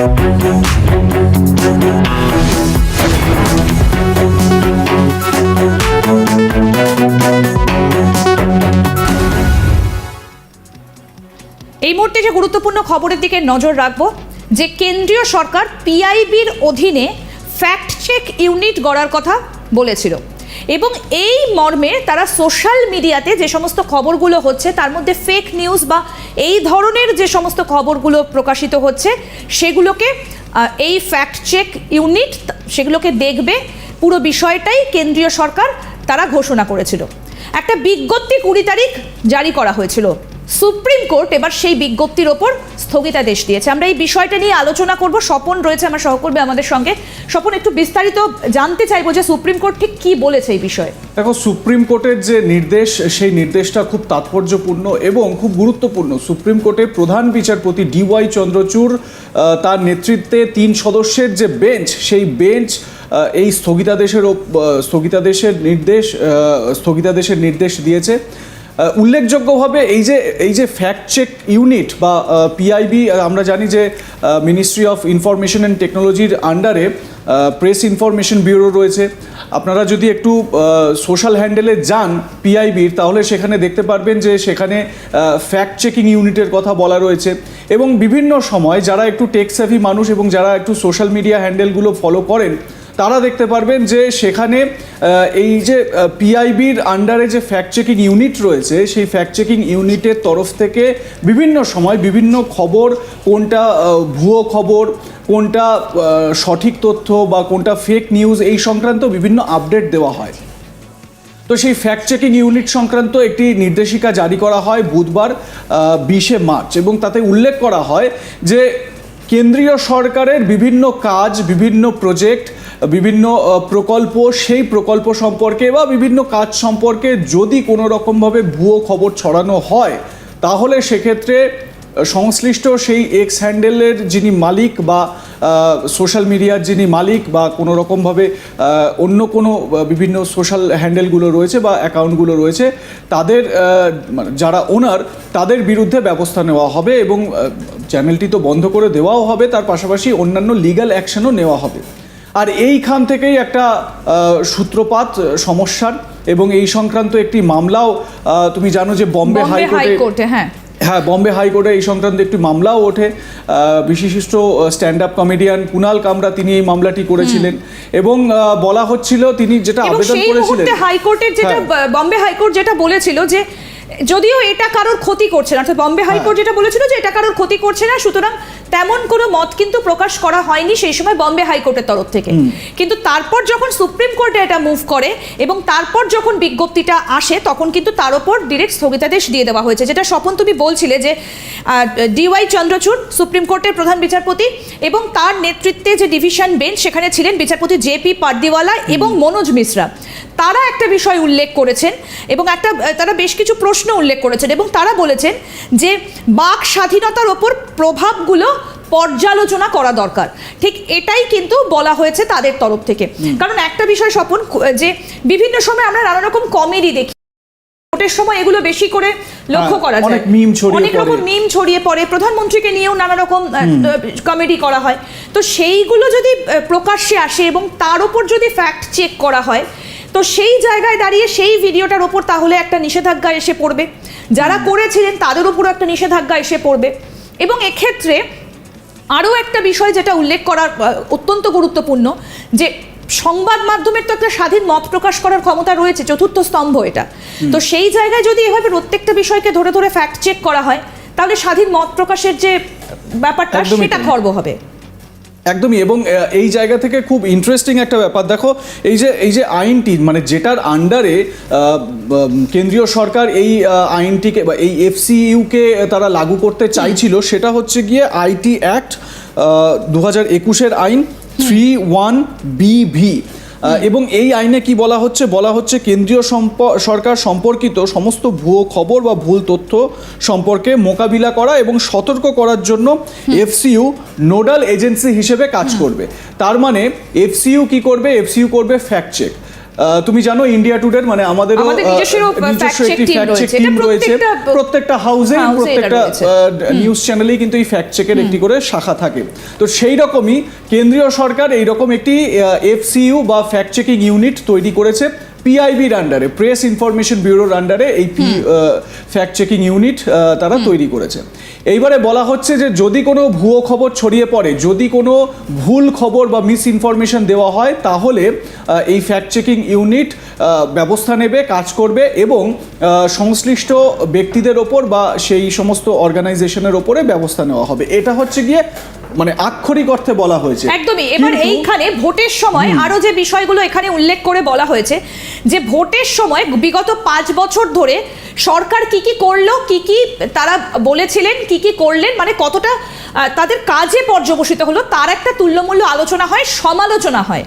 এই মুহূর্তে যে গুরুত্বপূর্ণ খবরের দিকে নজর রাখব, যে কেন্দ্রীয় সরকার পিআইবির অধীনে ফ্যাক্ট চেক ইউনিট গড়ার কথা বলেছিল। এবং এই মর্মে তারা সোশ্যাল মিডিয়াতে যে সমস্ত খবরগুলো হচ্ছে, তার মধ্যে ফেক নিউজ বা এই ধরনের যে সমস্ত খবরগুলো প্রকাশিত হচ্ছে, সেগুলোকে এই ফ্যাক্ট চেক ইউনিট সেগুলোকে দেখবে, পুরো বিষয়টাই কেন্দ্রীয় সরকার, তারা ঘোষণা করেছিল। একটা বিজ্ঞপ্তি কুড়ি তারিখ জারি করা হয়েছিল। সুপ্রিম কোর্ট এবার সেই বিজ্ঞপ্তির ওপর স্থগিতাদেশ দিয়েছে। আমরা এই বিষয়টা নিয়ে আলোচনা করব। স্বপন রয়েছে আমার সহকর্মী আমাদের সঙ্গে। স্বপন, একটু বিস্তারিত জানতে চাইব যে সুপ্রিম কোর্ট ঠিক কি বলেছে এই বিষয়ে। দেখো, সুপ্রিম কোর্টের যে নির্দেশ, সেই নির্দেশটা খুব তাৎপর্যপূর্ণ এবং খুব গুরুত্বপূর্ণ। সুপ্রিম কোর্টের প্রধান বিচারপতি ডিওয়াই চন্দ্রচূড় তার নেতৃত্বে তিন সদস্যের যে বেঞ্চ, সেই বেঞ্চ এই স্থগিতাদেশের স্থগিতাদেশের নির্দেশ স্থগিতাদেশের নির্দেশ দিয়েছে। উল্লেখযোগ্যভাবে এই যে এই যে ফ্যাক্ট চেক ইউনিট বা পিআইবি আমরা জানি যে মিনিস্ট্রি অফ ইনফরমেশন অ্যান্ড টেকনোলজির আন্ডারে প্রেস ইনফরমেশন ব্যুরো রয়েছে। আপনারা যদি একটু সোশ্যাল হ্যান্ডেলে যান পিআইবির তাহলে সেখানে দেখতে পারবেন যে সেখানে ফ্যাক্ট চেকিং ইউনিটের কথা বলা রয়েছে। এবং বিভিন্ন সময় যারা একটু টেক স্যাভি মানুষ এবং যারা একটু সোশ্যাল মিডিয়া হ্যান্ডেলগুলো ফলো করেন তারা দেখতে পারবেন যে সেখানে এই যে পিআইবির আন্ডারে যে ফ্যাক্ট চেকিং ইউনিট রয়েছে, সেই ফ্যাক্ট চেকিং ইউনিটের তরফ থেকে বিভিন্ন সময় বিভিন্ন খবর, কোনটা ভুয়ো খবর, কোনটা সঠিক তথ্য বা কোনটা ফেক নিউজ এই সংক্রান্ত বিভিন্ন আপডেট দেওয়া হয়। তো সেই ফ্যাক্ট চেকিং ইউনিট সংক্রান্ত একটি নির্দেশিকা জারি করা হয় বুধবার বিশে মার্চ এবং তাতে উল্লেখ করা হয় যে, কেন্দ্রীয় সরকারের বিভিন্ন কাজ, বিভিন্ন প্রজেক্ট বিভিন্ন প্রকল্প, সেই প্রকল্প সম্পর্কে বা বিভিন্ন কাজ সম্পর্কে যদি কোনো রকমভাবে ভুয়ো খবর ছড়ানো হয়, তাহলে সেক্ষেত্রে সংশ্লিষ্ট সেই এক্স হ্যান্ডেলের যিনি মালিক বা সোশ্যাল মিডিয়ার যিনি মালিক বা কোনো রকমভাবে অন্য কোনো বিভিন্ন সোশ্যাল হ্যান্ডেলগুলো রয়েছে বা অ্যাকাউন্টগুলো রয়েছে, তাদের মানে যারা ওনার, তাদের বিরুদ্ধে ব্যবস্থা নেওয়া হবে এবং চ্যানেলটি তো বন্ধ করে দেওয়াও হবে, তার পাশাপাশি অন্যান্য লিগ্যাল অ্যাকশনও নেওয়া হবে। আর এইখান থেকেই একটা সূত্রপাত সমস্যার এবং এই সংক্রান্ত একটি মামলাও তুমি জানো যে বম্বে হাইকোর্টে হ্যাঁ। হ্যাঁ বম্বে হাইকোর্টে এই সংক্রান্ত একটি মামলাও ওঠে। বিশিষ্ট স্ট্যান্ড আপ কমেডিয়ান কুনাল কামরা তিনি এই মামলাটি করেছিলেন। এবং বলা হচ্ছিল তিনি যেটা আবেদন করেছিলেন। হাইকোর্টের যেটা হ্যাঁ। বম্বে হাইকোর্ট যেটা বলেছিল যে যদিও এটা কারোর ক্ষতি করছে না অর্থাৎ বম্বে হাইকোর্ট যেটা বলেছিল যে এটা কারোর ক্ষতি করছে না সুতরাং তেমন কোনো মত কিন্তু প্রকাশ করা হয়নি সেই সময় বম্বে হাইকোর্টের তরফ থেকে। কিন্তু তারপর যখন সুপ্রিম কোর্টে এটা মুভ করে এবং তারপর যখন বিজ্ঞপ্তিটা আসে তখন কিন্তু তার উপর ডিরেক্ট স্থগিতাদেশ দিয়ে দেওয়া হয়েছে যেটা স্বপন তুমি বলছিলে যে ডিওয়াই চন্দ্রচূড় সুপ্রিম কোর্টের প্রধান বিচারপতি এবং তার নেতৃত্বে যে ডিভিশন বেঞ্চ সেখানে ছিলেন বিচারপতি জেপি পার্দিওয়ালা এবং মনোজ মিশ্রা। তারা একটা বিষয় উল্লেখ করেছেন এবং একটা তারা বেশ কিছু প্রশ্ন উল্লেখ করেছেন এবং তারা বলেছেন যে বাক স্বাধীনতার ওপর প্রভাবগুলো পর্যালোচনা করা দরকার। ঠিক এটাই কিন্তু বলা হয়েছে তাদের তরফ থেকে। কারণ একটা বিষয় স্বপন যে বিভিন্ন সময় আমরা নানা রকম কমেডি দেখি। ভোটের সময় এগুলো বেশি করে লক্ষ্য হ্যাঁ, করা যায়। অনেক meme ছড়িয়ে অনেক রকম মিম ছড়িয়ে পড়ে। প্রধানমন্ত্রীকে নিয়েও নানা রকম কমেডি করা হয়। তো সেইগুলো যদি প্রকাশ্যে আসে এবং তার উপর যদি ফ্যাক্ট চেক করা হয় তো সেই জায়গায় দাঁড়িয়ে সেই ভিডিওটার ওপর তাহলে একটা নিষেধাজ্ঞা এসে পড়বে। যারা করেছিলেন তাদের উপরও একটা নিষেধাজ্ঞা এসে পড়বে। এবং এক্ষেত্রে আরও একটা বিষয় যেটা উল্লেখ করার অত্যন্ত গুরুত্বপূর্ণ যে সংবাদ মাধ্যমের তো একটা স্বাধীন মত প্রকাশ করার ক্ষমতা রয়েছে চতুর্থ স্তম্ভ এটা। তো সেই জায়গায় যদি এভাবে প্রত্যেকটা বিষয়কে ধরে ধরে ফ্যাক্ট চেক করা হয় তাহলে স্বাধীন মত প্রকাশের যে ব্যাপারটা সেটা। খর্ব হবে। একদমই এবং এই জায়গা থেকে খুব ইন্টারেস্টিং একটা ব্যাপার। দেখো এই যে এই যে আইনটি মানে যেটার আন্ডারে কেন্দ্রীয় সরকার এই আইনটিকে বা এই এফসিইউকে তারা লাগু করতে চাইছিল সেটা হচ্ছে গিয়ে আইটি অ্যাক্ট দু হাজার একুশের আইন থ্রি ওয়ান বিভি এবং এই আইনে কি বলা হচ্ছে? বলা হচ্ছে কেন্দ্রীয় সম্প- সরকার সম্পর্কিত সমস্ত ভুয়ো খবর বা ভুল তথ্য সম্পর্কে মোকাবিলা করা এবং সতর্ক করার জন্য এফসিইউ নোডাল এজেন্সি হিসেবে কাজ করবে। তার মানে এফসিইউ কি করবে? এফসিইউ করবে ফ্যাক্ট চেক তুমি জানো ইন্ডিয়া টুডের মানে আমাদের নিজস্ব একটি ফ্যাক্ট চেক রয়েছে। রয়েছে। প্রত্যেকটা- হাউসে প্রত্যেকটা। নিউজ চ্যানেলেই কিন্তু এই ফ্যাক্ট চেকের একটি করে শাখা থাকে। তো সেই রকমই কেন্দ্রীয় সরকার এইরকম একটি এফসিইউ বা ফ্যাক্ট চেকিং ইউনিট তৈরি করেছে। পিআইবির আন্ডারে প্রেস ইনফরমেশন ব্যুরোর আন্ডারে এই পি ফ্যাক্ট চেকিং ইউনিট তারা তৈরি করেছে। এইবারে বলা হচ্ছে যে যদি কোনো ভুয়ো খবর ছড়িয়ে পড়ে যদি কোনো ভুল খবর বা মিস ইনফরমেশন দেওয়া হয় তাহলে এই ফ্যাক্ট চেকিং ইউনিট ব্যবস্থা নেবে কাজ করবে এবং সংশ্লিষ্ট ব্যক্তিদের ওপর বা সেই সমস্ত অর্গানাইজেশনের ওপরে ব্যবস্থা নেওয়া হবে। এটা হচ্ছে গিয়ে মানে আক্ষরিক অর্থে বলা হয়েছে। একদমই। এবার এইখানে ভোটের সময় আরও যে বিষয়গুলো এখানে উল্লেখ করে বলা হয়েছে যে ভোটের সময় বিগত পাঁচ বছর ধরে সরকার কি কি করল কি কি তারা বলেছিলেন কি কি করলেন মানে কতটা তাদের কাজে পর্যবসিত হলো তার একটা তুল্যমূল্য আলোচনা হয় সমালোচনা হয়।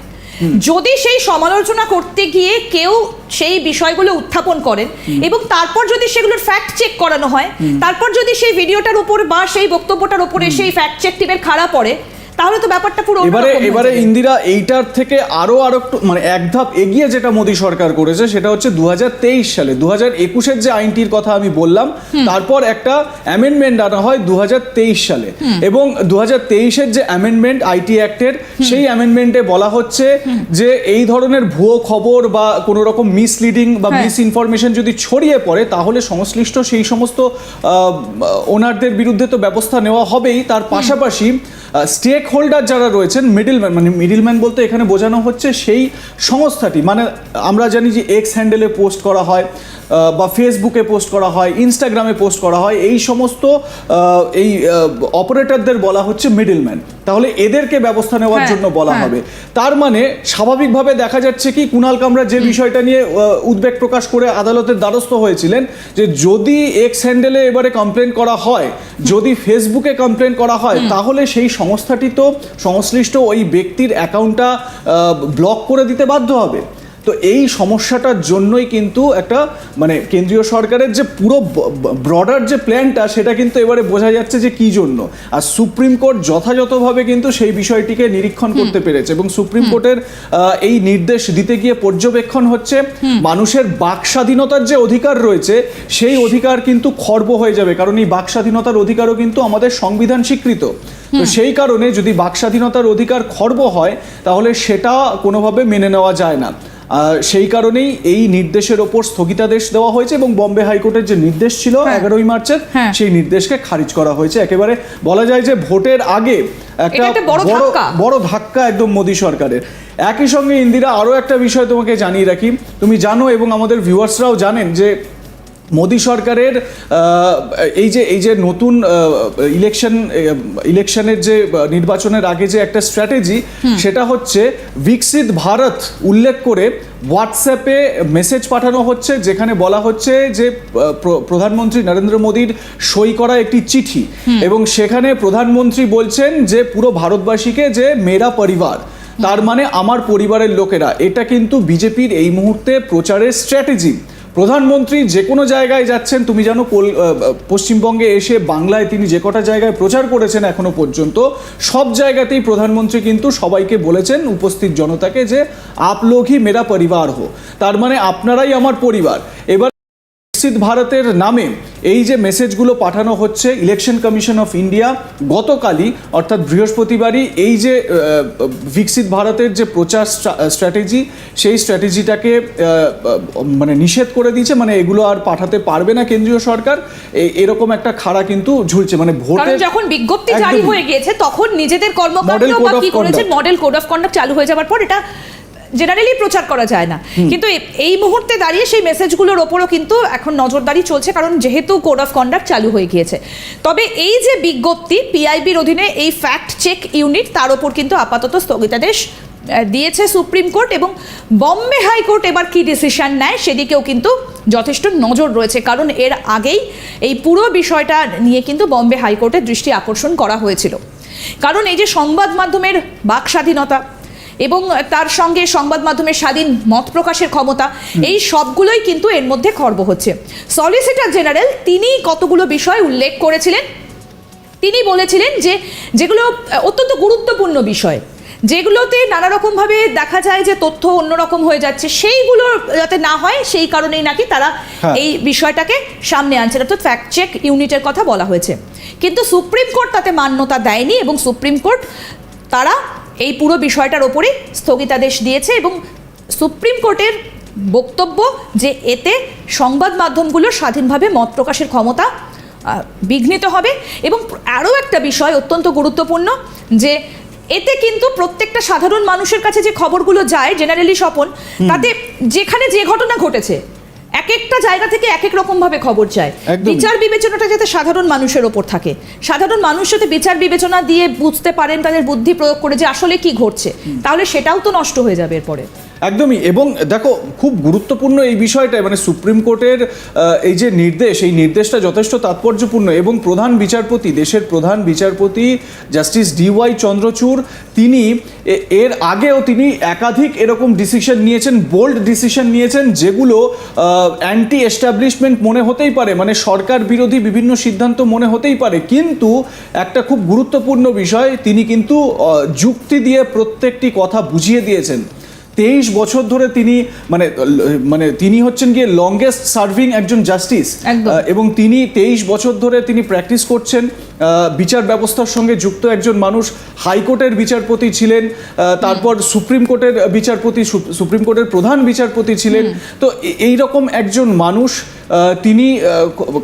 যদি সেই সমালোচনা করতে গিয়ে কেউ সেই বিষয়গুলো উত্থাপন করেন এবং তারপর যদি সেগুলোর ফ্যাক্ট চেক করানো হয় তারপর যদি সেই ভিডিওটার উপর বা সেই বক্তব্যটার উপরে সেই ফ্যাক্ট চেক টিমের খাড়া পড়ে তাহলে তো ব্যাপারটা পুরো এবারে এবারে ইন্দিরা এইটার থেকে আরও আরও একটু মানে এক ধাপ এগিয়ে যেটা মোদী সরকার করেছে সেটা হচ্ছে দুই হাজার তেইশ সালে। দু হাজার একুশের যে আইনটির কথা আমি বললাম তারপর একটা অ্যামেন্ডমেন্ট আনা হয় দুহাজার তেইশ সালে। এবং দু হাজার তেইশের যে অ্যামেন্ডমেন্ট আইটি অ্যাক্টের সেই অ্যামেন্ডমেন্টে বলা হচ্ছে যে এই ধরনের ভুয়ো খবর বা কোনো রকম মিসলিডিং বা হ্যাঁ। মিস ইনফরমেশন যদি ছড়িয়ে পড়ে তাহলে সংশ্লিষ্ট সেই সমস্ত ওনারদের বিরুদ্ধে তো ব্যবস্থা নেওয়া হবেই। তার পাশাপাশি স্টেক হোল্ডার যারা রয়েছেন মিডিলম্যান মানে মিডিলম্যান বলতে এখানে বোঝানো হচ্ছে সেই সংস্থাটি। মানে আমরা জানি যে এক্স হ্যান্ডেলে পোস্ট করা হয় বা ফেসবুকে পোস্ট করা হয় ইনস্টাগ্রামে পোস্ট করা হয় এই সমস্ত এই অপারেটরদের বলা হচ্ছে মিডিলম্যান তাহলে এদেরকে ব্যবস্থা নেওয়ার হ্যাঁ, জন্য বলা হ্যাঁ। হবে। তার মানে স্বাভাবিকভাবে দেখা যাচ্ছে কি কুণাল কামরা যে বিষয়টা নিয়ে উদ্বেগ প্রকাশ করে আদালতের দ্বারস্থ হয়েছিলেন যে যদি এক্স হ্যান্ডেলে এবারে কমপ্লেন করা হয় যদি ফেসবুকে কমপ্লেন করা হয় তাহলে সেই সংস্থাটি তো সংশ্লিষ্ট ওই ব্যক্তির অ্যাকাউন্টটা ব্লক করে দিতে বাধ্য হবে। তো এই সমস্যাটার জন্যই কিন্তু একটা মানে কেন্দ্রীয় সরকারের যে পুরো ব্রডার যে প্ল্যানটা সেটা কিন্তু এবারে বোঝা যাচ্ছে যে কি জন্য। আর সুপ্রিম কোর্ট যথাযথভাবে কিন্তু সেই বিষয়টিকে নিরীক্ষণ করতে পেরেছে এবং সুপ্রিম কোর্টের এই নির্দেশ দিতে গিয়ে পর্যবেক্ষণ হচ্ছে মানুষের বাক স্বাধীনতার যে অধিকার রয়েছে সেই অধিকার কিন্তু খর্ব হয়ে যাবে। কারণ এই বাক স্বাধীনতার অধিকারও কিন্তু আমাদের সংবিধান স্বীকৃত তো সেই কারণে যদি বাক স্বাধীনতার অধিকার খর্ব হয় তাহলে সেটা কোনোভাবে মেনে নেওয়া যায় না। সেই কারণেই এই নির্দেশের ওপর স্থগিতাদেশ দেওয়া হয়েছে এবং বম্বে হাইকোর্টের যে নির্দেশ ছিল হ্যাঁ। এগারোই মার্চের হ্যাঁ। সেই নির্দেশকে খারিজ করা হয়েছে একেবারে বলা যায় যে ভোটের আগে একটা বড়। বড় ধাক্কা একদম মোদী সরকারের একই সঙ্গে ইন্দিরা আরও একটা বিষয় তোমাকে জানিয়ে রাখি তুমি জানো এবং আমাদের ভিউয়ার্সরাও জানেন যে মোদী সরকারের এই যে এই যে নতুন ইলেকশন ইলেকশনের যে নির্বাচনের আগে যে একটা স্ট্র্যাটেজি সেটা হচ্ছে বিকশিত ভারত উল্লেখ করে হোয়াটসঅ্যাপে মেসেজ পাঠানো হচ্ছে যেখানে বলা হচ্ছে যে প্র- প্রধানমন্ত্রী নরেন্দ্র মোদীর সই করা একটি চিঠি। এবং সেখানে প্রধানমন্ত্রী বলছেন যে পুরো ভারতবাসীকে যে মেরা পরিবার তার মানে আমার পরিবারের লোকেরা এটা কিন্তু বিজেপির এই মুহূর্তে প্রচারের স্ট্র্যাটেজি প্রধানমন্ত্রী যে কোনো জায়গায় যাচ্ছেন, তুমি জানো পশ্চিমবঙ্গে এসে বাংলায় তিনি যে কটা জায়গায় প্রচার করেছেন এখনও পর্যন্ত, সব জায়গাতেই প্রধানমন্ত্রী কিন্তু সবাইকে বলেছেন, উপস্থিত জনতাকে যে আপ লোক হি মেরা পরিবার হো। তার মানে আপনারাই আমার পরিবার। এবার বিকশিত ভারতের নামে এই যে মেসেজগুলো পাঠানো হচ্ছে ইলেকশন কমিশন অফ ইন্ডিয়া গতকালই অর্থাৎ বৃহস্পতিবারই এই যে বিকশিত ভারতের যে প্রচার স্ট্র্যাটেজি সেই স্ট্র্যাটেজিটাকে মানে নিষেধ করে দিয়েছে। মানে এগুলো আর পাঠাতে পারবে না কেন্দ্রীয় সরকার। এরকম একটা খাড়া কিন্তু ঝুলছে। মানে ভোটের যখন বিজ্ঞপ্তি জারি হয়ে গিয়েছে তখন নিজেদের কর্মকাণ্ড বা কি Conduct। Model code of conduct চালু হয়ে যাওয়ার পর এটা জেনারেলি প্রচার করা যায় না। কিন্তু এই মুহূর্তে দাঁড়িয়ে সেই মেসেজগুলোর ওপরও কিন্তু এখন নজরদারি চলছে কারণ যেহেতু কোড অফ কন্ডাক্ট চালু হয়ে গিয়েছে। তবে এই যে বিজ্ঞপ্তি পিআইবির অধীনে এই ফ্যাক্ট চেক ইউনিট তার ওপর কিন্তু আপাতত স্থগিতাদেশ দিয়েছে সুপ্রিম কোর্ট এবং বম্বে হাইকোর্ট এবার কি ডিসিশন নেয় সেদিকেও কিন্তু যথেষ্ট নজর রয়েছে। কারণ এর আগেই এই পুরো বিষয়টা নিয়ে কিন্তু বম্বে হাইকোর্টের দৃষ্টি আকর্ষণ করা হয়েছিল। কারণ এই যে সংবাদ মাধ্যমের বাক স্বাধীনতা এবং তার সঙ্গে সংবাদ মাধ্যমের স্বাধীন মত প্রকাশের ক্ষমতা এই সবগুলোই কিন্তু এর মধ্যে খর্ব হচ্ছে। সলিসিটর জেনারেল তিনি কতগুলো বিষয় উল্লেখ করেছিলেন? তিনি বলেছিলেন যে যেগুলো অত্যন্ত গুরুত্বপূর্ণ বিষয় যেগুলোতে নানা রকম ভাবে দেখা যায় যে তথ্য অন্যরকম হয়ে যাচ্ছে সেইগুলো যাতে না হয় সেই কারণেই নাকি তারা হ্যাঁ। এই বিষয়টাকে সামনে আনছেন। অর্থাৎ ফ্যাক্ট চেক ইউনিটের কথা বলা হয়েছে। কিন্তু সুপ্রিম কোর্ট তাতে মান্যতা দেয়নি এবং সুপ্রিম কোর্ট তারা এই পুরো বিষয়টার ওপরেই স্থগিতাদেশ দিয়েছে এবং সুপ্রিম কোর্টের বক্তব্য যে এতে সংবাদ মাধ্যমগুলো স্বাধীনভাবে মত প্রকাশের ক্ষমতা বিঘ্নিত হবে এবং আরও একটা বিষয় অত্যন্ত গুরুত্বপূর্ণ যে এতে কিন্তু প্রত্যেকটা সাধারণ মানুষের কাছে যে খবরগুলো যায় জেনারেলি স্বপন তাতে যেখানে যে ঘটনা ঘটেছে এক একটা জায়গা থেকে এক এক রকম ভাবে খবর যায়। বিচার বিবেচনাটা যাতে সাধারণ মানুষের ওপর থাকে। সাধারণ মানুষ যাতে বিচার বিবেচনা দিয়ে বুঝতে পারেন তাদের বুদ্ধি প্রয়োগ করে যে আসলে কি ঘটছে তাহলে সেটাও তো নষ্ট হয়ে যাবে এরপরে। একদমই, এবং দেখো, খুব গুরুত্বপূর্ণ এই বিষয়টা মানে সুপ্রিম কোর্টের এই যে নির্দেশ, এই নির্দেশটা যথেষ্ট তাৎপর্যপূর্ণ, এবং প্রধান বিচারপতি, দেশের প্রধান বিচারপতি, জাস্টিস ডিওয়াই চন্দ্রচূড়, তিনি এর আগেও তিনি একাধিক এরকম ডিসিশন নিয়েছেন বোল্ড ডিসিশন নিয়েছেন, যেগুলো অ্যান্টি এস্টাবলিশমেন্ট মনে হতেই পারে মানে সরকার বিরোধী বিভিন্ন সিদ্ধান্ত মনে হতেই পারে, কিন্তু একটা খুব গুরুত্বপূর্ণ বিষয়, তিনি কিন্তু যুক্তি দিয়ে প্রত্যেকটি কথা বুঝিয়ে দিয়েছেন। তেইশ বছর ধরে তিনি মানে মানে তিনি হচ্ছেন গিয়ে লংগেস্ট সার্ভিং একজন জাস্টিস একদম। এবং তিনি তেইশ বছর ধরে তিনি প্র্যাকটিস করছেন বিচার ব্যবস্থার সঙ্গে যুক্ত একজন মানুষ হাইকোর্টের বিচারপতি ছিলেন তারপর সুপ্রিম কোর্টের বিচারপতি সুপ্রিম কোর্টের প্রধান বিচারপতি ছিলেন তো এই রকম একজন মানুষ তিনি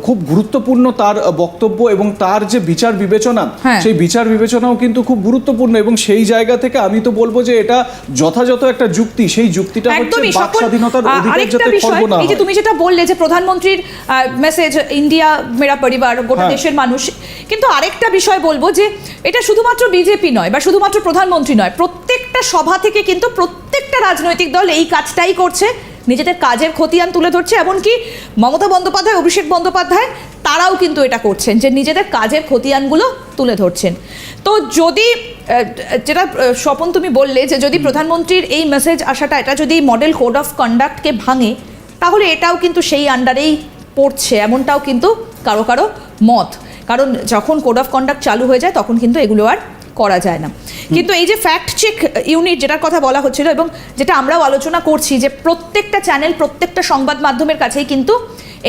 খুব গুরুত্বপূর্ণ তার বক্তব্য এবং তার যে বিচার বিবেচনা হ্যাঁ। সেই বিচার বিবেচনাও কিন্তু খুব গুরুত্বপূর্ণ এবং সেই জায়গা থেকে আমি তো বলব যে এটা যথাযথ একটা যুক্তি সেই যুক্তিটা হচ্ছে বাক স্বাধীনতার অধিকার যাতে খর্ব না এই যে তুমি যেটা বললে যে প্রধানমন্ত্রীর মেসেজ ইন্ডিয়া মেরা পরিবার গোটা হ্যাঁ। দেশের মানুষ কিন্তু আরেকটা বিষয় বলব যে এটা শুধুমাত্র বিজেপি নয় বা শুধুমাত্র প্রধানমন্ত্রী নয় প্রত্যেকটা সভা থেকে কিন্তু প্রত্যেকটা রাজনৈতিক দল এই কাজটাই করছে। নিজেদের কাজের খতিয়ান তুলে ধরছে এমনকি মমতা বন্দ্যোপাধ্যায় অভিষেক বন্দ্যোপাধ্যায় তারাও কিন্তু এটা করছেন যে নিজেদের কাজের খতিয়ানগুলো তুলে ধরছেন। তো যদি যেটা স্বপন তুমি বললে যে যদি প্রধানমন্ত্রীর এই মেসেজ আসাটা এটা যদি মডেল কোড অফ কন্ডাক্টকে ভাঙে তাহলে এটাও কিন্তু সেই আন্ডারেই পড়ছে এমনটাও কিন্তু কারও কারও মত। কারণ যখন কোড অফ কন্ডাক্ট চালু হয়ে যায়, তখন কিন্তু এগুলো আর করা যায় না। কিন্তু এই যে ফ্যাক্ট চেক ইউনিট যেটার কথা বলা হচ্ছিল এবং যেটা আমরাও আলোচনা করছি যে প্রত্যেকটা চ্যানেল প্রত্যেকটা সংবাদ মাধ্যমের কাছেই কিন্তু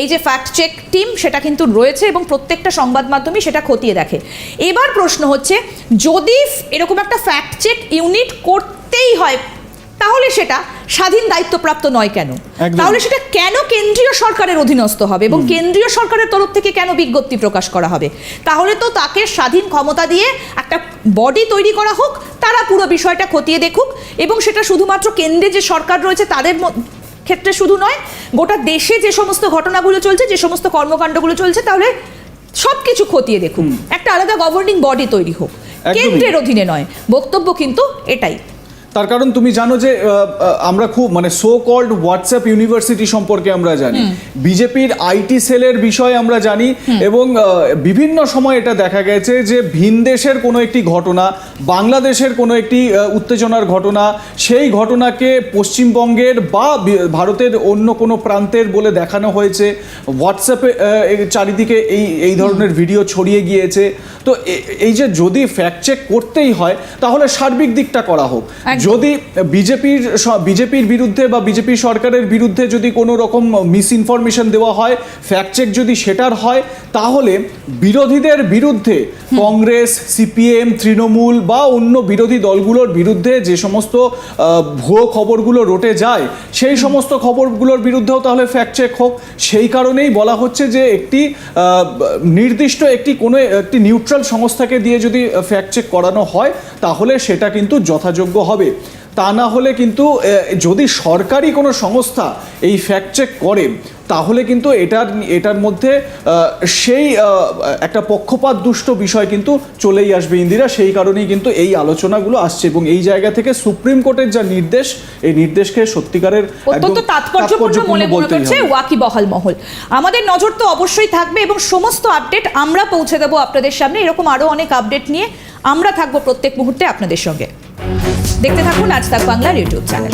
এই যে ফ্যাক্ট চেক টিম সেটা কিন্তু রয়েছে এবং প্রত্যেকটা সংবাদ মাধ্যমই সেটা খতিয়ে দেখে। এবার প্রশ্ন হচ্ছে, যদি এরকম একটা ফ্যাক্ট চেক ইউনিট করতেই হয়, তাহলে সেটা স্বাধীন দায়িত্বপ্রাপ্ত নয় কেন? তাহলে সেটা কেন কেন্দ্রীয় সরকারের অধীনস্থ হবে এবং কেন্দ্রীয় সরকারের তরফ থেকে কেন বিজ্ঞপ্তি প্রকাশ করা হবে? তাহলে তো তাকে স্বাধীন ক্ষমতা দিয়ে একটা বডি তৈরি করা হোক তারা পুরো বিষয়টা খতিয়ে দেখুক এবং সেটা শুধুমাত্র কেন্দ্রে যে সরকার রয়েছে তাদের ক্ষেত্রে শুধু নয় গোটা দেশে যে সমস্ত ঘটনাগুলো চলছে যে সমস্ত কর্মকাণ্ডগুলো চলছে তাহলে সব কিছু খতিয়ে দেখুক। একটা আলাদা গভর্নিং বডি তৈরি হোক। কেন্দ্রের অধীনে নয়। বক্তব্য কিন্তু এটাই। তার কারণ তুমি জানো যে আমরা খুব মানে সো কল্ড হোয়াটসঅ্যাপ ইউনিভার্সিটি সম্পর্কে আমরা জানি। বিজেপির আইটি সেলের বিষয়ে আমরা জানি এবং বিভিন্ন সময় এটা দেখা গেছে যে ভিন দেশের কোনো একটি ঘটনা বাংলাদেশের কোনো একটি উত্তেজনার ঘটনা সেই ঘটনাকে পশ্চিমবঙ্গের বা ভারতের অন্য কোনো প্রান্তের বলে দেখানো হয়েছে। হোয়াটসঅ্যাপে চারিদিকে এই এই ধরনের ভিডিও ছড়িয়ে গিয়েছে। তো এই যে যদি ফ্যাক্ট চেক করতেই হয় তাহলে সার্বিক দিকটা করা হোক। যদি বিজেপির বিজেপির বিরুদ্ধে বা বিজেপি সরকারের বিরুদ্ধে যদি কোনো রকম মিস ইনফরমেশন দেওয়া হয় ফ্যাক্ট চেক যদি সেটার হয়, তাহলে বিরোধীদের বিরুদ্ধে কংগ্রেস, সিপিএম, তৃণমূল বা অন্য বিরোধী দলগুলোর বিরুদ্ধে যে সমস্ত ভুয়ো খবরগুলো রটে যায়, সেই সমস্ত খবরগুলোর বিরুদ্ধেও তাহলে ফ্যাক্ট চেক হোক। সেই কারণেই বলা হচ্ছে যে একটি নির্দিষ্ট একটি কোনো একটি নিউট্রাল সংস্থাকে দিয়ে যদি ফ্যাক্ট চেক করানো হয়, তাহলে সেটা কিন্তু যথাযোগ্য হবে। তা না হলে কিন্তু যদি সরকারি কোনো সংস্থা এই ফ্যাক্ট চেক করে তাহলে কিন্তু এটার এটার মধ্যে সেই একটা পক্ষপাত দুষ্ট বিষয় কিন্তু চলেই আসবে ইন্দিরা। সেই কারণেই কিন্তু এই আলোচনাগুলো আসছে এবং এই জায়গা থেকে সুপ্রিম কোর্টের যা নির্দেশ এই নির্দেশকে সত্যিকারের অত্যন্ত তাৎপর্যপূর্ণ মনে করছে মহল। আমাদের নজর তো অবশ্যই থাকবে এবং সমস্ত আপডেট আমরা পৌঁছে দেবো আপনাদের সামনে। এরকম আরও অনেক আপডেট নিয়ে আমরা থাকব প্রত্যেক মুহূর্তে আপনাদের সঙ্গে। দেখতে থাকুন আজ তাক বাংলার ইউটিউব চ্যানেল।